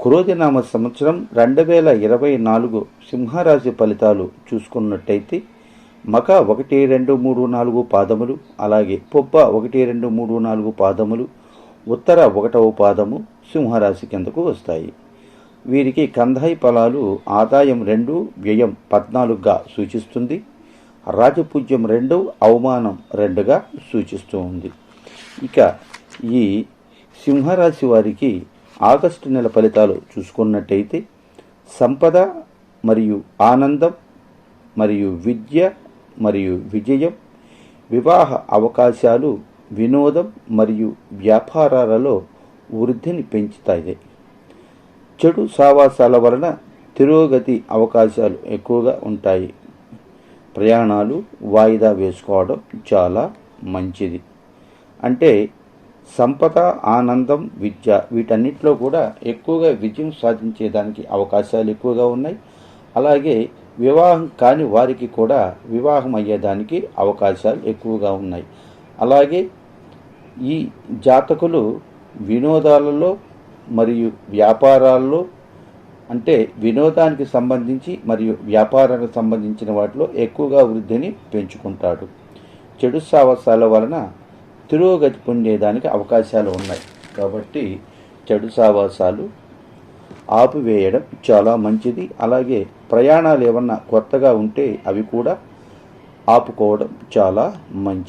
క్రోధినామ సంవత్సరం రెండు వేల ఇరవై నాలుగు సింహరాశి ఫలితాలు చూసుకున్నట్టయితే మక ఒకటి రెండు మూడు నాలుగు పాదములు అలాగే పొబ్బ ఒకటి రెండు మూడు నాలుగు పాదములు ఉత్తర ఒకటవ పాదము సింహరాశి కిందకు వస్తాయి. వీరికి కందాయి ఫలాలు ఆదాయం రెండు వ్యయం పద్నాలుగుగా సూచిస్తుంది. రాజపూజ్యం రెండు అవమానం రెండుగా సూచిస్తూ ఉంది. ఇక ఈ సింహరాశి వారికి ఆగస్టు నెల ఫలితాలు చూసుకున్నట్టయితే సంపద మరియు ఆనందం మరియు విద్య మరియు విజయం వివాహ అవకాశాలు వినోదం మరియు వ్యాపారాలలో వృద్ధిని పెంచుతాయి. చెడు సావాసాల వలన తిరోగతి అవకాశాలు ఎక్కువగా ఉంటాయి. ప్రయాణాలు వాయిదా వేసుకోవడం చాలా మంచిది. అంటే సంపద ఆనందం విద్య వీటన్నిటిలో కూడా ఎక్కువగా విజయం సాధించేదానికి అవకాశాలు ఎక్కువగా ఉన్నాయి. అలాగే వివాహం కాని వారికి కూడా వివాహం అయ్యేదానికి అవకాశాలు ఎక్కువగా ఉన్నాయి. అలాగే ఈ జాతకులు వినోదాలలో మరియు వ్యాపారాల్లో అంటే వినోదానికి సంబంధించి మరియు వ్యాపారానికి సంబంధించిన వాటిలో ఎక్కువగా వృద్ధిని పెంచుకుంటాడు. చెడు సావసాల వలన తిరోగతి పొందేదానికి అవకాశాలు ఉన్నాయి కాబట్టి చెడు సావాసాలు ఆపివేయడం చాలా మంచిది. అలాగే ప్రయాణాలు ఏమన్నా కొత్తగా ఉంటే అవి కూడా ఆపుకోవడం చాలా మంచిది.